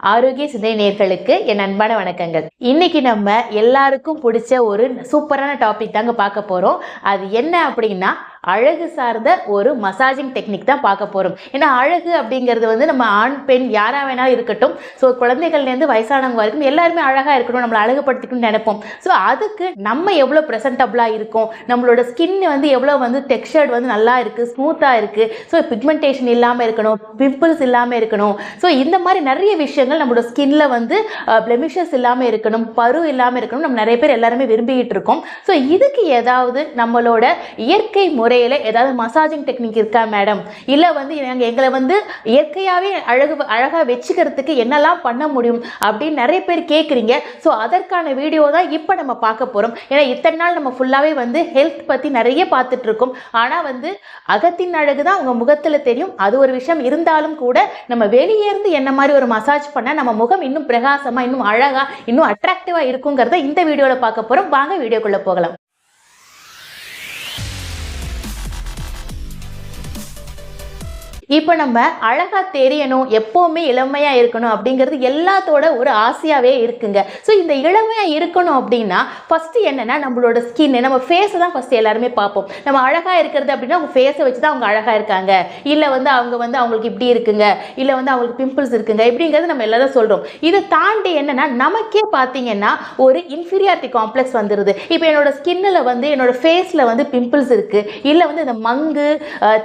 ஆரோக்கிய சிந்தனை நேர்களுக்கு என் அன்பான வணக்கங்கள். இன்னைக்கு நம்ம எல்லாருக்கும் பிடிச்ச ஒரு சூப்பரான டாபிக் தாங்க பார்க்க போறோம். அது என்ன அப்படின்னா அழகு சார்ந்த ஒரு மசாஜிங் டெக்னிக் தான் பார்க்க போகிறோம் ஏன்னா அழகு அப்படிங்கிறது வந்து நம்ம ஆண் பெண் யாராக வேணாலும் இருக்கட்டும். ஸோ குழந்தைகள்லேருந்து வயசானவங்க வரைக்கும் எல்லாருமே அழகாக இருக்கணும் நம்மளை அழகுபடுத்திக்கணும்னு நினைப்போம். ஸோ அதுக்கு நம்ம எவ்வளோ ப்ரெசன்டபுளாக இருக்கும்? நம்மளோட ஸ்கின் வந்து எவ்வளோ வந்து டெக்ஸ்டர்ட் வந்து நல்லா இருக்குது ஸ்மூத்தாக இருக்குது ஸோ பிக்மெண்டேஷன் இல்லாமல் இருக்கணும் பிம்பிள்ஸ் இல்லாமல் இருக்கணும். ஸோ இந்த மாதிரி நிறைய விஷயங்கள் நம்மளோட ஸ்கின்ல வந்து பிளெமிஷஸ் இல்லாமல் இருக்கணும் பரு இல்லாமல் இருக்கணும் நம்ம நிறைய பேர் எல்லாருமே விரும்பிக்கிட்டு இருக்கோம். ஸோ இதுக்கு ஏதாவது நம்மளோட இயற்கை முறை முறையில் ஏதாவது மசாஜிங் டெக்னிக் இருக்கா மேடம் இல்லை வந்து நாங்கள் எங்களை வந்து இயற்கையாகவே அழகு அழகாக வச்சுக்கிறதுக்கு என்னெல்லாம் பண்ண முடியும் அப்படின்னு நிறைய பேர் கேட்குறீங்க ஸோ அதற்கான வீடியோ தான் இப்போ நம்ம பார்க்க போகிறோம் ஏன்னா இத்தனை நாள் நம்ம ஃபுல்லாகவே வந்து ஹெல்த் பற்றி நிறைய பார்த்துட்ருக்கோம் ஆனால் வந்து அகத்தின் அழகு தான் உங்கள் முகத்தில் தெரியும். அது ஒரு விஷயம் இருந்தாலும் கூட நம்ம வெளியேருந்து என்ன மாதிரி ஒரு மசாஜ் பண்ணால் நம்ம முகம் இன்னும் பிரகாசமாக இன்னும் அழகாக இன்னும் அட்ராக்டிவாக இருக்குங்கிறத இந்த வீடியோவில் பார்க்க போகிறோம் வாங்க வீடியோக்குள்ளே போகலாம். இப்போ நம்ம அழகா தெரியணும் எப்போவுமே இளமையா இருக்கணும் அப்படிங்கிறது எல்லாத்தோட ஒரு ஆசையாவே இருக்குங்க. ஸோ இந்த இளமையா இருக்கணும் அப்படின்னா ஃபஸ்ட்டு என்னன்னா நம்மளோட ஸ்கின் நம்ம ஃபேஸை தான் ஃபஸ்ட்டு எல்லாருமே பார்ப்போம். நம்ம அழகா இருக்கிறது அப்படின்னா அவங்க ஃபேஸை வச்சு தான் அவங்க அழகா இருக்காங்க. இல்லை வந்து அவங்க வந்து அவங்களுக்கு இப்படி இருக்குங்க. இல்லை வந்து அவங்களுக்கு பிம்பிள்ஸ் இருக்குங்க. இப்படிங்கிறது நம்ம எல்லாரும் சொல்றோம். இதை தாண்டி என்னன்னா நமக்கே பார்த்தீங்கன்னா ஒரு இன்ஃபீரியாரிட்டி காம்ப்ளெக்ஸ் வந்துடுது இப்போ என்னோட ஸ்கின்னில் வந்து என்னோட ஃபேஸில் வந்து பிம்பிள்ஸ் இருக்கு. இல்லை வந்து இந்த மங்கு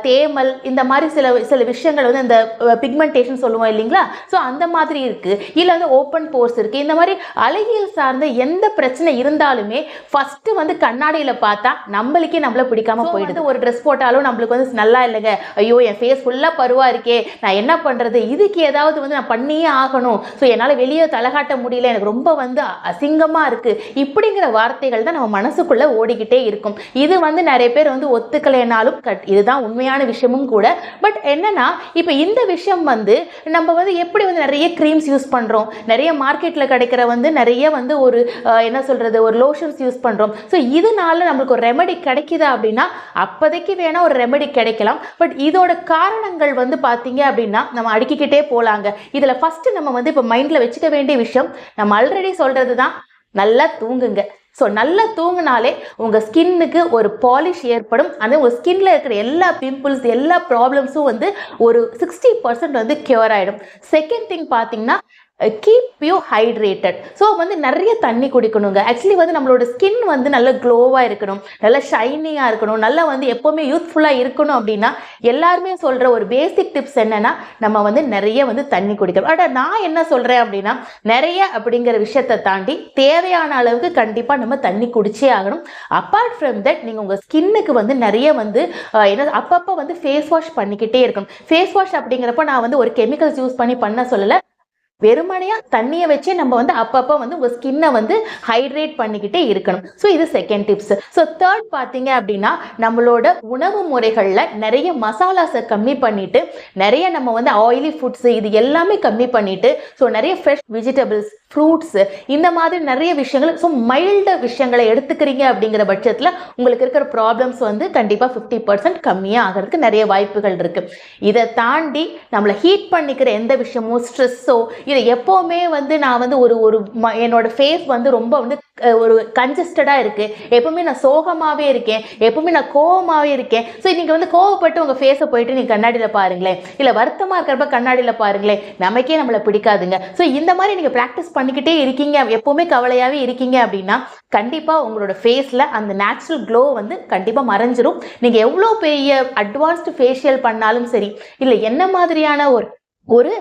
தேமல் இந்த மாதிரி சில சில விஷயங்கள் வந்து இந்த பிக்மெண்டேஷன் சொல்லுவோம் இல்லைங்களா? ஸோ அந்த மாதிரி இருக்கு. இல்லை வந்து ஓப்பன் போர்ஸ் இருக்கு. இந்த மாதிரி அழகியல் சார்ந்த எந்த பிரச்சனை இருந்தாலுமே ஃபர்ஸ்ட் வந்து கண்ணாடியில் பார்த்தா நம்மளுக்கே நம்மள பிடிக்காம போயிடுது. ஒரு ட்ரெஸ் போட்டாலும் நம்மளுக்கு வந்து நல்லா இல்லைங்க. ஐயோ என் ஃபேஸ் ஃபுல்லாக பருவா இருக்கே. நான் என்ன பண்றது? இதுக்கு ஏதாவது வந்து நான் பண்ணியே ஆகணும். ஸோ என்னால் வெளியே தலகாட்ட முடியல. எனக்கு ரொம்ப வந்து அசிங்கமா இருக்கு. இப்படிங்கிற வார்த்தைகள் தான் நம்ம மனசுக்குள்ள ஓடிக்கிட்டே இருக்கும். இது வந்து நிறைய பேர் வந்து ஒத்துக்கலைனாலும் கட் இதுதான் உண்மையான விஷயமும் கூட. பட் என்னன்னா இப்போ இந்த விஷயம் வந்து நம்ம வந்து எப்படி வந்து நிறைய க்ரீம்ஸ் யூஸ் பண்ணுறோம் நிறைய மார்க்கெட்டில் கிடைக்கிற வந்து நிறைய வந்து ஒரு என்ன சொல்கிறது ஒரு லோஷன்ஸ் யூஸ் பண்ணுறோம் ஸோ இதனால நம்மளுக்கு ஒரு ரெமெடி கிடைக்கிதா அப்படின்னா அப்போதைக்கு வேணால் ஒரு ரெமெடி கிடைக்கலாம். பட் இதோட காரணங்கள் வந்து பார்த்தீங்க அப்படின்னா நம்ம அடுக்கிக்கிட்டே போகலாங்க இதில் ஃபஸ்ட்டு நம்ம வந்து இப்போ மைண்டில் வச்சுக்க வேண்டிய விஷயம் நம்ம ஆல்ரெடி சொல்கிறது தான் நல்லா தூங்குங்க. ஸோ நல்லா தூங்கினாலே உங்கள் ஸ்கின்னுக்கு ஒரு பாலிஷ் ஏற்படும். அந்த உங்கள் ஸ்கின்ல இருக்கிற எல்லா பிம்பிள்ஸ் எல்லா ப்ராப்ளம்ஸும் வந்து ஒரு சிக்ஸ்டி பர்சன்ட் வந்து க்யூர் ஆகிடும் செகண்ட் திங் பார்த்தீங்கன்னா கீப் யூ ஹைட்ரேட்டட் ஸோ வந்து நிறைய தண்ணி குடிக்கணுங்க. ஆக்சுவலி வந்து நம்மளோட ஸ்கின் வந்து நல்ல க்ளோவாக இருக்கணும். நல்ல ஷைனிங்காக இருக்கணும். நல்லா வந்து எப்போவுமே யூஸ்ஃபுல்லாக இருக்கணும் அப்படின்னா எல்லாருமே சொல்கிற ஒரு பேசிக் டிப்ஸ் என்னென்னா நம்ம வந்து நிறைய வந்து தண்ணி குடிக்கணும். ஆனால் நான் என்ன சொல்கிறேன் அப்படின்னா நிறைய அப்படிங்கிற விஷயத்தை தாண்டி தேவையான அளவுக்கு கண்டிப்பாக நம்ம தண்ணி குடிச்சே ஆகணும். அப்பார்ட் ஃப்ரம் தட் நீங்கள் உங்கள் ஸ்கின்னுக்கு வந்து நிறைய வந்து என்ன அப்பப்போ வந்து ஃபேஸ் வாஷ் பண்ணிக்கிட்டே இருக்கணும். ஃபேஸ் வாஷ் அப்படிங்கிறப்ப நான் வந்து ஒரு கெமிக்கல்ஸ் யூஸ் பண்ணி பண்ண சொல்லலை. வெறுமனையா தண்ணியை வச்சே நம்ம வந்து அப்பப்போ வந்து உங்கள் ஸ்கின்னை வந்து ஹைட்ரேட் பண்ணிக்கிட்டே இருக்கணும். ஸோ இது செகண்ட் டிப்ஸ் ஸோ தேர்ட் பார்த்தீங்க அப்படின்னா நம்மளோட உணவு முறைகளில் நிறைய மசாலாஸை கம்மி பண்ணிட்டு நிறைய நம்ம வந்து ஆயிலி ஃபுட்ஸ் இது எல்லாமே கம்மி பண்ணிட்டு ஸோ நிறைய ஃப்ரெஷ் வெஜிடபிள்ஸ் ஃப்ரூட்ஸ் இந்த மாதிரி நிறைய விஷயங்கள் ஸோ மைல்டு விஷயங்களை எடுத்துக்கிறீங்க அப்படிங்கிற பட்சத்தில் உங்களுக்கு இருக்கிற ப்ராப்ளம்ஸ் வந்து கண்டிப்பாக ஃபிஃப்டி பர்சன்ட் கம்மியாக ஆகிறதுக்கு நிறைய வாய்ப்புகள் இருக்குது இதை தாண்டி நம்மளை ஹீட் பண்ணிக்கிற எந்த விஷயமோ ஸ்ட்ரெஸ்ஸோ இதை எப்போவுமே வந்து நான் வந்து ஒரு ஒரு ம- என்னோட ஃபேஸ் வந்து ரொம்ப வந்து ஒரு கன்ஜஸ்டடாக இருக்குது எப்பவுமே நான் சோகமாகவே இருக்கேன். எப்பவுமே நான் கோவமாகவே இருக்கேன். ஸோ நீங்கள் வந்து கோவப்பட்டு உங்கள் ஃபேஸை போயிட்டு நீங்கள் கண்ணாடியில் பாருங்களேன். இல்லை வருத்தமாக இருக்கிறப்ப கண்ணாடியில் பாருங்களேன். நமக்கே நம்மளை பிடிக்காதுங்க. ஸோ இந்த மாதிரி நீங்கள் ப்ராக்டிஸ் பண்ணிக்கிட்டே இருக்கீங்க எப்போவுமே கவலையாகவே இருக்கீங்க அப்படின்னா கண்டிப்பாக உங்களோட ஃபேஸில் அந்த நேச்சுரல் க்ளோ வந்து கண்டிப்பாக மறைஞ்சிரும். நீங்கள் எவ்வளோ பெரிய அட்வான்ஸ்டு ஃபேஷியல் பண்ணாலும் சரி இல்லை என்ன மாதிரியான ஒரு ஒரு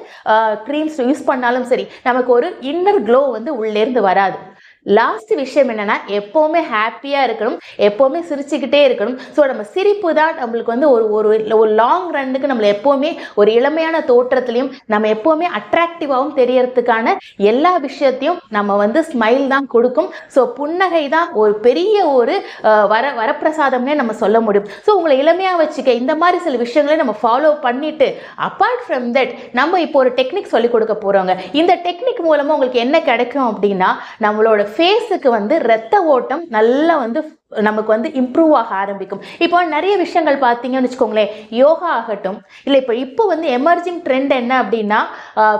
க்ரீம்ஸ் யூஸ் பண்ணாலும் சரி நமக்கு ஒரு இன்னர் க்ளோ வந்து உள்ளேருந்து வராது. லாஸ்ட் விஷயம் என்னன்னா எப்போவுமே ஹாப்பியாக இருக்கணும் எப்போவுமே சிரிச்சுக்கிட்டே இருக்கணும். ஸோ நம்ம சிரிப்பு தான் நம்மளுக்கு வந்து ஒரு ஒரு ஒரு லாங் ரன்னுக்கு நம்மளை எப்போவுமே ஒரு இளமையான தோற்றத்துலையும் நம்ம எப்போவுமே அட்ராக்டிவாகவும் தெரியறதுக்கான எல்லா விஷயத்தையும் நம்ம வந்து ஸ்மைல் தான் கொடுக்கும். ஸோ புன்னகை தான் ஒரு பெரிய ஒரு வர வரப்பிரசாதம்னே நம்ம சொல்ல முடியும். ஸோ உங்களை இளமையாக வச்சுக்க இந்த மாதிரி சில விஷயங்களை நம்ம ஃபாலோ பண்ணிட்டு அப்பார்ட் ஃப்ரம் தட் நம்ம இப்போ ஒரு டெக்னிக் சொல்லி கொடுக்க போகிறோங்க இந்த டெக்னிக் மூலமாக உங்களுக்கு என்ன கிடைக்கும் அப்படின்னா நம்மளோட ஃபேஸுக்கு வந்து ரத்த ஓட்டம் நல்லா வந்து நமக்கு வந்து இம்ப்ரூவ் ஆக ஆரம்பிக்கும். இப்போ நிறைய விஷயங்கள் பார்த்தீங்கன்னு வச்சுக்கோங்களேன் யோகா ஆகட்டும் இல்லை இப்போ இப்போ வந்து எமர்ஜிங் ட்ரெண்ட் என்ன அப்படின்னா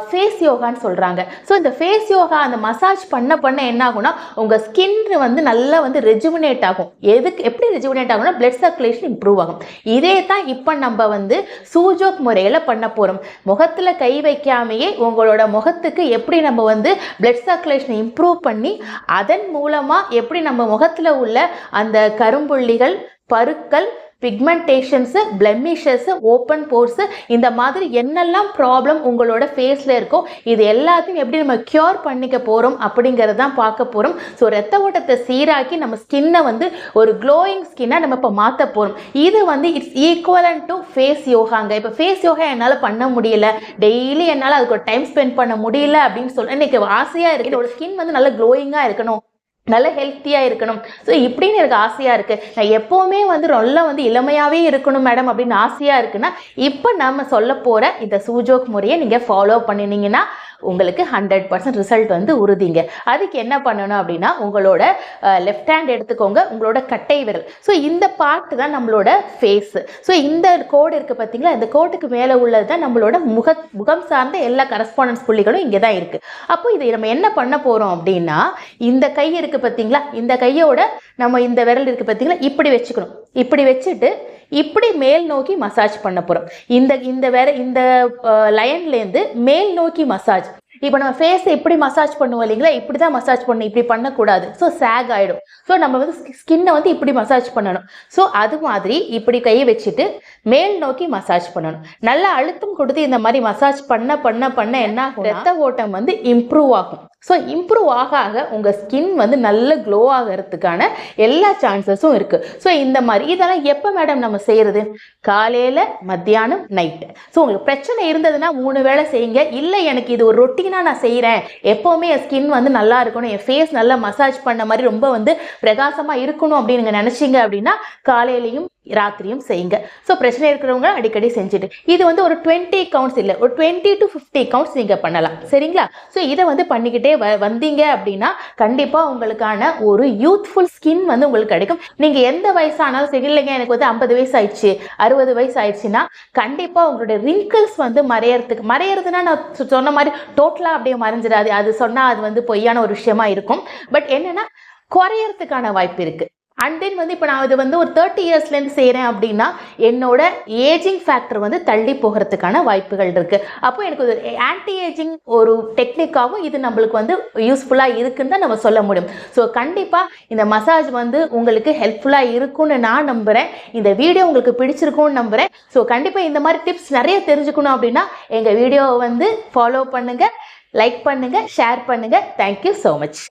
ஃபேஸ் யோகான்னு சொல்கிறாங்க ஸோ இந்த ஃபேஸ் யோகா அந்த மசாஜ் பண்ண பண்ண என்ன ஆகும்னா உங்கள் ஸ்கின் வந்து நல்லா வந்து ரெஜுமினேட் ஆகும். எதுக்கு எப்படி ரெஜுமினேட் ஆகும்னா பிளட் சர்க்குலேஷன் இம்ப்ரூவ் ஆகும். இதே தான் இப்போ நம்ம வந்து சூஜோக் முறையில் பண்ண போகிறோம் முகத்தில் கை வைக்காமையே உங்களோட முகத்துக்கு எப்படி நம்ம வந்து பிளட் சர்க்குலேஷனை இம்ப்ரூவ் பண்ணி அதன் மூலமாக எப்படி நம்ம முகத்தில் உள்ள அந்த கரும்புள்ளிகள் பருக்கள் பிக்மெண்டேஷன்ஸு பிளெமிஷஸ்ஸு ஓப்பன் போர்ஸு இந்த மாதிரி என்னெல்லாம் ப்ராப்ளம் உங்களோட ஃபேஸில் இருக்கோ இது எல்லாத்தையும் எப்படி நம்ம க்யூர் பண்ணிக்க போகிறோம் அப்படிங்கிறது தான் பார்க்க போகிறோம் ஸோ ரத்த ஓட்டத்தை சீராக்கி நம்ம ஸ்கின்னை வந்து ஒரு க்ளோயிங் ஸ்கின்னாக நம்ம இப்போ மாற்ற போகிறோம் இது வந்து இட்ஸ் ஈக்குவலன் டு ஃபேஸ் யோகாங்க இப்போ ஃபேஸ் யோகா என்னால் பண்ண முடியல. டெய்லி என்னால் அதுக்கு ஒரு டைம் ஸ்பெண்ட் பண்ண முடியல அப்படின்னு சொல்லி எனக்கு ஆசையாக இருக்குது என்னோட ஸ்கின் வந்து நல்லா க்ளோயிங்காக இருக்கணும். நல்ல ஹெல்த்தியாக இருக்கணும். ஸோ இப்படின்னு எனக்கு ஆசையாக இருக்குது நான் எப்போவுமே வந்து ரொம்ப வந்து இளமையாகவே இருக்கணும் மேடம் அப்படின்னு ஆசையாக இருக்குன்னா இப்போ நம்ம சொல்ல போகிற இந்த சூஜோக் முறையை நீங்கள் ஃபாலோ பண்ணினீங்கன்னா உங்களுக்கு ஹண்ட்ரட் பர்சன்ட் ரிசல்ட் வந்து உறுதிங்க. அதுக்கு என்ன பண்ணணும் அப்படின்னா உங்களோட லெஃப்ட் ஹேண்ட் எடுத்துக்கோங்க. உங்களோட கட்டை விரல். ஸோ இந்த பார்ட் தான் நம்மளோட ஃபேஸு ஸோ இந்த கோடு இருக்குது பார்த்தீங்களா இந்த கோட்டுக்கு மேலே உள்ளது தான் நம்மளோட முக முகம் சார்ந்த எல்லா கரஸ்பாண்டன்ஸ் புள்ளிகளும் இங்கே தான் இருக்குது அப்போ இதை நம்ம என்ன பண்ண போகிறோம் அப்படின்னா இந்த கை இருக்குது பார்த்தீங்களா இந்த கையோட நம்ம இந்த விரல் இருக்குது பார்த்தீங்களா இப்படி வச்சுக்கணும். இப்படி வச்சுட்டு இப்படி மேல் நோக்கி மசாஜ் பண்ண போகிறோம் இந்த இந்த வேற இந்த லைன்லேருந்து மேல் நோக்கி மசாஜ் இப்போ நம்ம ஃபேஸை எப்படி மசாஜ் பண்ணுவோம் இல்லைங்களா? இப்படி தான் மசாஜ் பண்ணணும். இப்படி பண்ணக்கூடாது. ஸோ சேக் ஆகிடும் ஸோ நம்ம வந்து ஸ்கின்னை வந்து இப்படி மசாஜ் பண்ணணும். ஸோ அது மாதிரி இப்படி கையை வச்சுட்டு மேல் நோக்கி மசாஜ் பண்ணணும். நல்லா அழுத்தம் கொடுத்து இந்த மாதிரி மசாஜ் பண்ண பண்ண பண்ண என்ன ரத்த ஓட்டம் வந்து இம்ப்ரூவ் ஆகும். ஸோ இம்ப்ரூவ் ஆக ஆக உங்கள் ஸ்கின் வந்து நல்ல க்ளோ ஆகிறதுக்கான எல்லா சான்சஸும் இருக்குது ஸோ இந்த மாதிரி இதெல்லாம் எப்போ மேடம் நம்ம செய்கிறது காலையில் மத்தியானம் நைட்டு ஸோ உங்களுக்கு பிரச்சனை இருந்ததுன்னா மூணு வேளை செய்யுங்க. இல்லை எனக்கு இது ஒரு ரொட்டீனாக நான் செய்கிறேன் எப்போவுமே என் ஸ்கின் வந்து நல்லா இருக்கணும். என் ஃபேஸ் நல்லா மசாஜ் பண்ண மாதிரி ரொம்ப வந்து பிரகாசமாக இருக்கணும் அப்படின்னு நீங்கள் நினச்சிங்க அப்படின்னா காலையிலையும் ராத்திரியும் செய்யுங்க. ஸோ பிரச்சனை இருக்கிறவங்க அடிக்கடி செஞ்சுட்டு இது வந்து ஒரு டுவெண்ட்டி கவுண்ட்ஸ் இல்லை ஒரு டுவெண்ட்டி டு ஃபிஃப்டி கவுண்ட்ஸ் நீங்கள் பண்ணலாம். சரிங்களா? ஸோ இதை வந்து பண்ணிக்கிட்டே வ வந்தீங்க அப்படின்னா கண்டிப்பாக உங்களுக்கான ஒரு யூத்ஃபுல் ஸ்கின் வந்து உங்களுக்கு கிடைக்கும். நீங்கள் எந்த வயசானாலும் சரி இல்லைங்க எனக்கு வந்து ஐம்பது வயசு ஆயிடுச்சு அறுபது வயசு ஆயிடுச்சுன்னா கண்டிப்பாக உங்களுடைய ரிங்கிள்ஸ் வந்து மறையறதுக்கு மறையிறதுனா நான் சொ- சொன்ன மாதிரி டோட்டலாக அப்படியே மறைஞ்சிடாது. அது சொன்னால் அது வந்து பொய்யான ஒரு விஷயமா இருக்கும். பட் என்னென்னா குறையறதுக்கான வாய்ப்பு இருக்குது அண்ட் தென் வந்து இப்போ நான் இது வந்து ஒரு தேர்ட்டி இயர்ஸ்லேருந்து செய்கிறேன் அப்படின்னா என்னோட ஏஜிங் ஃபேக்டர் வந்து தள்ளி போகிறதுக்கான வாய்ப்புகள் இருக்குது அப்போ எனக்கு ஒரு ஆன்டி ஏஜிங் ஒரு டெக்னிக்காகவும் இது நம்மளுக்கு வந்து யூஸ்ஃபுல்லாக இருக்குன்னு தான் நம்ம சொல்ல முடியும். ஸோ கண்டிப்பாக இந்த மசாஜ் வந்து உங்களுக்கு ஹெல்ப்ஃபுல்லாக இருக்கும்னு நான் நம்புகிறேன் இந்த வீடியோ உங்களுக்கு பிடிச்சிருக்கும்னு நம்புகிறேன் ஸோ கண்டிப்பாக இந்த மாதிரி டிப்ஸ் நிறைய தெரிஞ்சுக்கணும் அப்படின்னா எங்கள் வீடியோவை வந்து ஃபாலோ பண்ணுங்கள் லைக் பண்ணுங்கள் ஷேர் பண்ணுங்கள் தேங்க்யூ ஸோ மச்